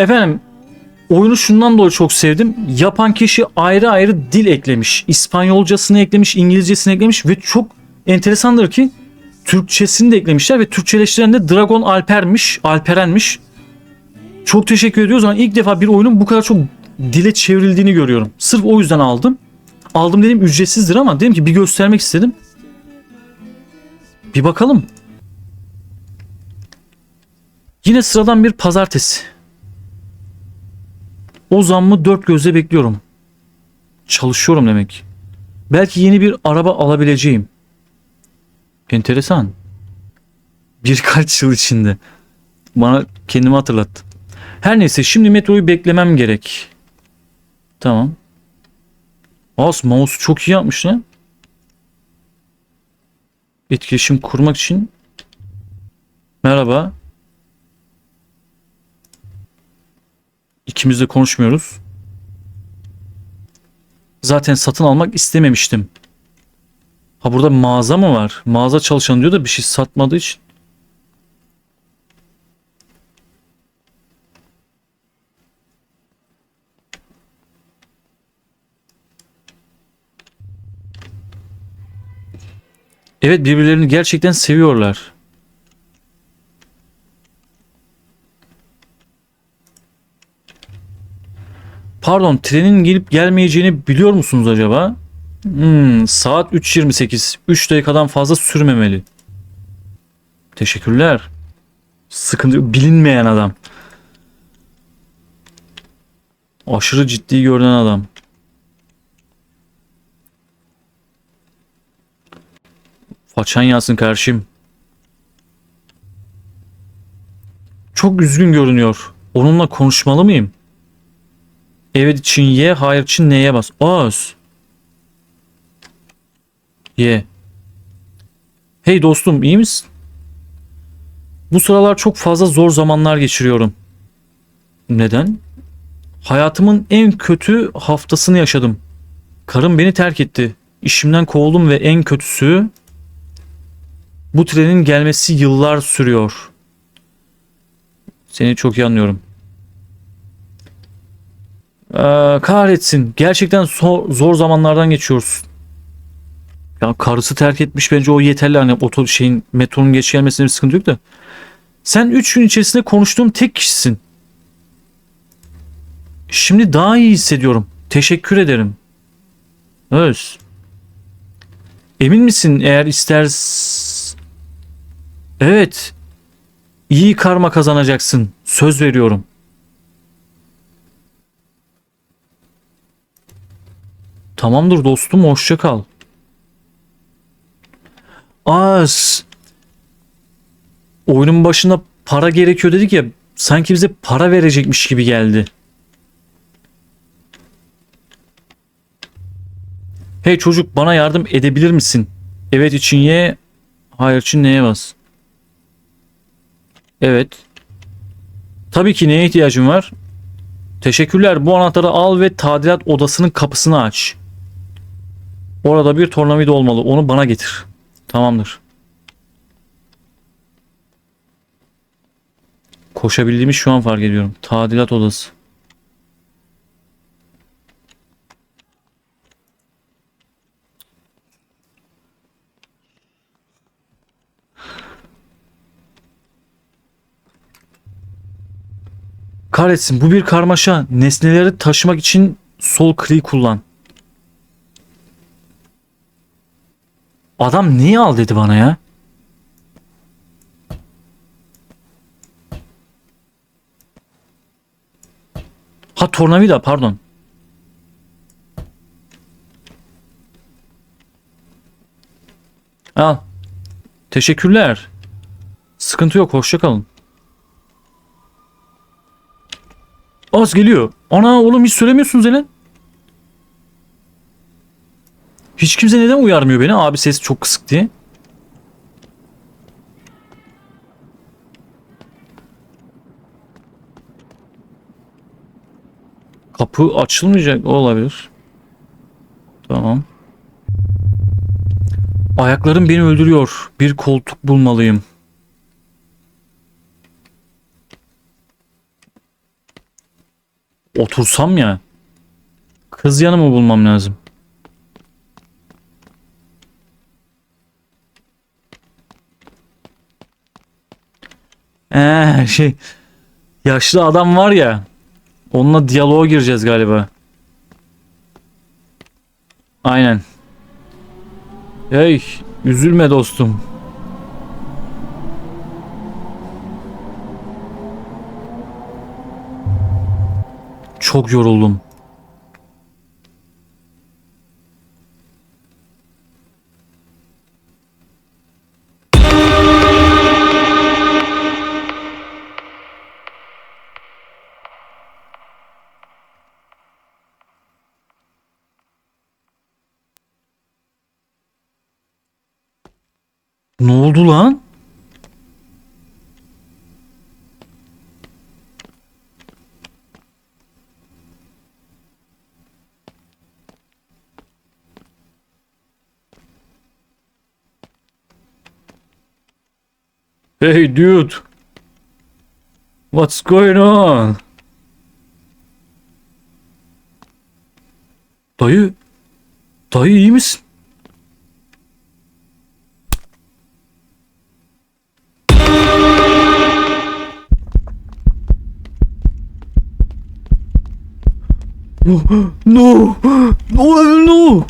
Efendim oyunu şundan dolayı çok sevdim. Yapan kişi ayrı ayrı dil eklemiş. İspanyolcasını eklemiş, İngilizcesini eklemiş ve çok enteresandır ki Türkçesini de eklemişler ve Türkçeleştiren de Dragon Alper'miş, Alperen'miş. Çok teşekkür ediyoruz ama ilk defa bir oyunun bu kadar çok dile çevrildiğini görüyorum. Sırf o yüzden aldım. Aldım dedim ücretsizdir ama dedim ki bir göstermek istedim. Bir bakalım. Yine sıradan bir pazartesi. O zammı dört gözle bekliyorum. Çalışıyorum demek. Belki yeni bir araba alabileceğim. Enteresan. Birkaç yıl içinde. Bana kendimi hatırlattı. Her neyse şimdi metroyu beklemem gerek. Tamam. As mouse çok iyi yapmış lan. Etkileşim kurmak için. Merhaba. İkimiz de konuşmuyoruz. Zaten satın almak istememiştim. Ha burada mağaza mı var? Mağaza çalışanı diyor da bir şey satmadığı için. Evet birbirlerini gerçekten seviyorlar. Pardon trenin gelip gelmeyeceğini biliyor musunuz acaba? Hmm, saat 3.28. 3 dakikadan fazla sürmemeli. Teşekkürler. Sıkıntı. Bilinmeyen adam. Aşırı ciddi görünen adam. Façan yansın karşım. Çok üzgün görünüyor. Onunla konuşmalı mıyım? Evet için Y, hayır için N'ye bas. Oz. Y. Hey dostum iyi misin? Bu sıralar çok fazla zor zamanlar geçiriyorum. Neden? Hayatımın en kötü haftasını yaşadım. Karım beni terk etti. İşimden kovuldum ve en kötüsü bu trenin gelmesi yıllar sürüyor. Seni çok iyi anlıyorum. Ee, kahretsin. Gerçekten zor, zamanlardan geçiyoruz. Ya karısı terk etmiş bence o yeterli. Hani oto şeyin metronun geç gelmesine bir sıkıntı yok da. Sen 3 gün içerisinde konuştuğum tek kişisin. Şimdi daha iyi hissediyorum. Teşekkür ederim. Öz. Emin misin eğer isters... Evet. İyi karma kazanacaksın. Söz veriyorum. Tamamdır dostum hoşça kal. Az. Oyunun başında para gerekiyor dedik ya. Sanki bize para verecekmiş gibi geldi. Hey çocuk bana yardım edebilir misin? Evet için ye, hayır için neye bas? Evet. Tabii ki neye ihtiyacın var? Teşekkürler. Bu anahtarı al ve tadilat odasının kapısını aç. Orada bir tornavida olmalı. Onu bana getir. Tamamdır. Koşabildiğimi şu an fark ediyorum. Tadilat odası. Kahretsin bu bir karmaşa. Nesneleri taşımak için sol kliği kullan. Adam niye al dedi bana ya? Ha tornavida pardon. Al. Teşekkürler. Sıkıntı yok hoşça kalın. Az geliyor. Ana oğlum hiç söylemiyorsunuz hele. Hiç kimse neden uyarmıyor beni? Abi ses çok kısık diye. Kapı açılmayacak olabilir. Tamam. Ayaklarım beni öldürüyor. Bir koltuk bulmalıyım. Otursam ya. Kız yanı mı bulmam lazım? Ee, şey yaşlı adam var ya. Onunla diyaloğa gireceğiz galiba. Aynen. Hey, üzülme dostum. Çok yoruldum. Ne oldu lan? Hey dude. What's going on? Dayı. Dayı iyi misin? 노! 노! 노! 노!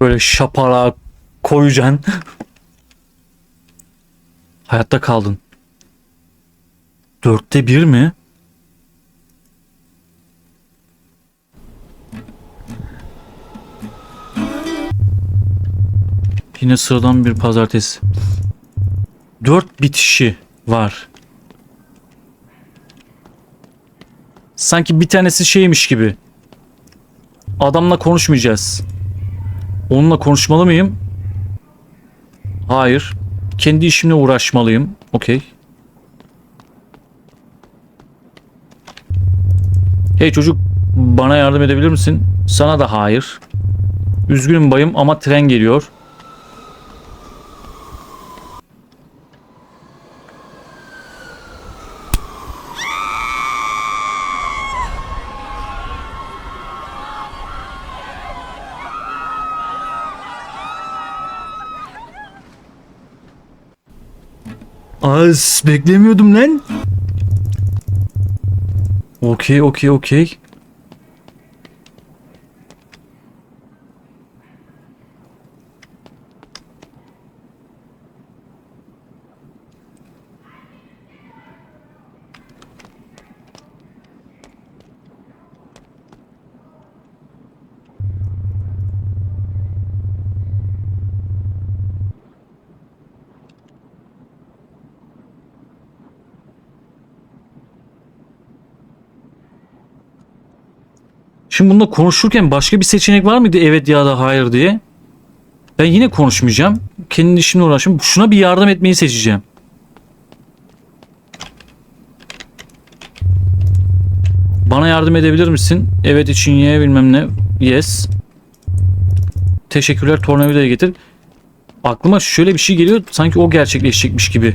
Böyle şapara koyacaksın. Hayatta kaldın. Dörtte bir mi? Yine sıradan bir pazartesi. Dört bitişi var. Sanki bir tanesi şeymiş gibi. Adamla konuşmayacağız. Onunla konuşmalı mıyım? Hayır. Kendi işimle uğraşmalıyım. Okey. Hey çocuk bana yardım edebilir misin? Sana da hayır. Üzgünüm bayım ama tren geliyor. Az beklemiyordum lan. Okey okey okey. Şimdi bununla konuşurken başka bir seçenek var mıydı evet ya da hayır diye? Ben yine konuşmayacağım. Kendi işimle uğraşayım. Şuna bir yardım etmeyi seçeceğim. Bana yardım edebilir misin? Evet için ye bilmem ne. Yes. Teşekkürler tornavidayı getir. Aklıma şöyle bir şey geliyor. Sanki o gerçekleşecekmiş gibi.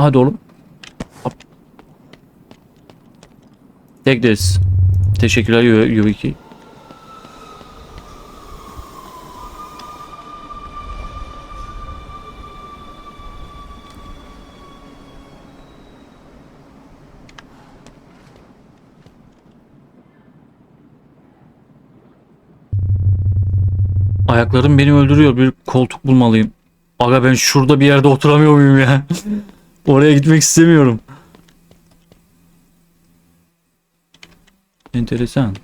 Hadi oğlum. Hop. Take this. Teşekkürler Yu- Yuviki. Ayaklarım beni öldürüyor. Bir koltuk bulmalıyım. Aga ben şurada bir yerde oturamıyor muyum ya? Oraya gitmek istemiyorum. Enteresan.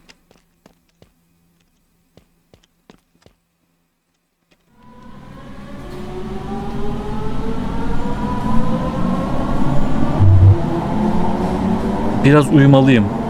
Biraz uyumalıyım.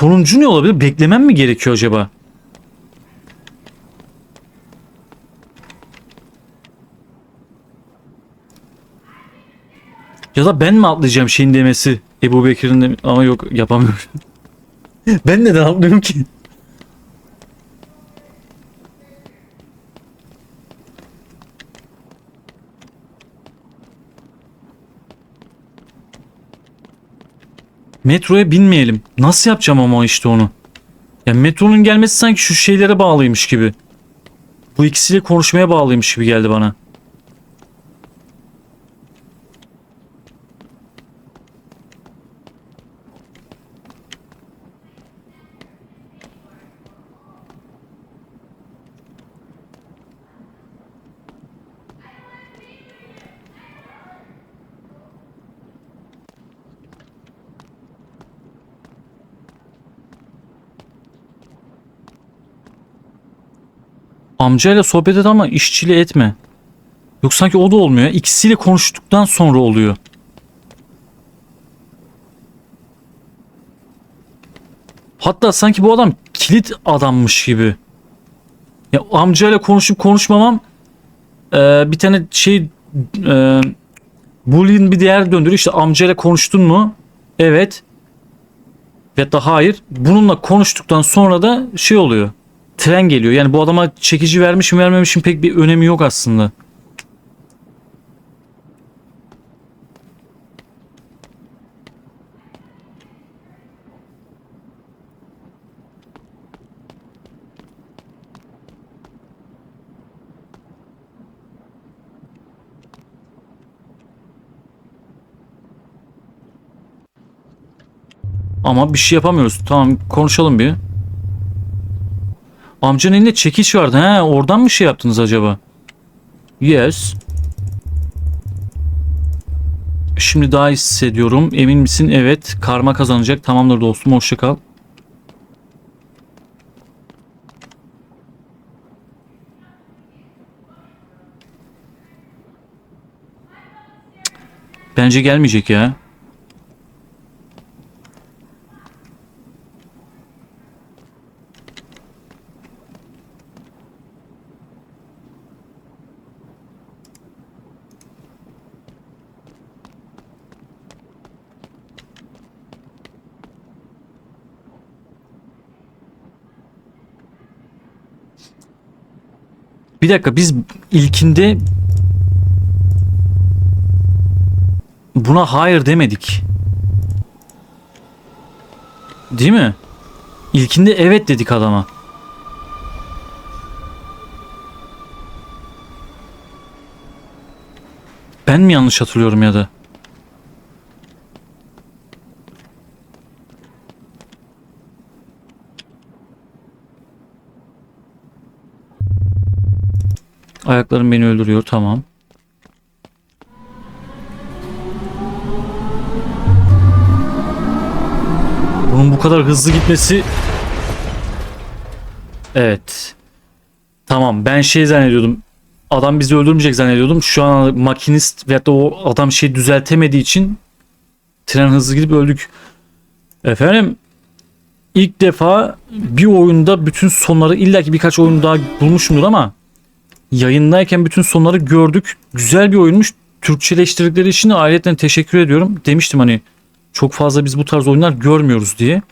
Sonuncu ne olabilir? Beklemem mi gerekiyor acaba? Ya da ben mi atlayacağım şeyin demesi? Ebu Bekir'in de... Ama yok yapamıyorum. ben neden atlıyorum ki? Metroya binmeyelim. Nasıl yapacağım ama işte onu? Ya metronun gelmesi sanki şu şeylere bağlıymış gibi. Bu ikisiyle konuşmaya bağlıymış gibi geldi bana. Amcayla sohbet et ama işçiyle etme. Yok sanki o da olmuyor. İkisiyle konuştuktan sonra oluyor. Hatta sanki bu adam kilit adammış gibi. Ya amcayla konuşup konuşmamam eee, bir tane şey eee Boolean bir değer döndürüyor. İşte amcayla konuştun mu? Evet. Ya da hayır. Bununla konuştuktan sonra da şey oluyor tren geliyor. Yani bu adama çekici vermişim vermemişim pek bir önemi yok aslında. Ama bir şey yapamıyoruz. Tamam konuşalım bir. Amcanın elinde çekiç vardı. He, oradan mı şey yaptınız acaba? Yes. Şimdi daha hissediyorum. Emin misin? Evet. Karma kazanacak. Tamamdır dostum. Hoşça kal. Bence gelmeyecek ya. Bir dakika biz ilkinde buna hayır demedik. Değil mi? İlkinde evet dedik adama. Ben mi yanlış hatırlıyorum ya da? Ayaklarım beni öldürüyor tamam. Bunun bu kadar hızlı gitmesi Evet. Tamam ben şey zannediyordum. Adam bizi öldürmeyecek zannediyordum. Şu an makinist veyahut da o adam şey düzeltemediği için tren hızlı gidip öldük. Efendim ilk defa bir oyunda bütün sonları illaki birkaç oyun daha bulmuşumdur ama yayındayken bütün sonları gördük. Güzel bir oyunmuş. Türkçeleştirdikleri için ayrıca teşekkür ediyorum. Demiştim hani çok fazla biz bu tarz oyunlar görmüyoruz diye.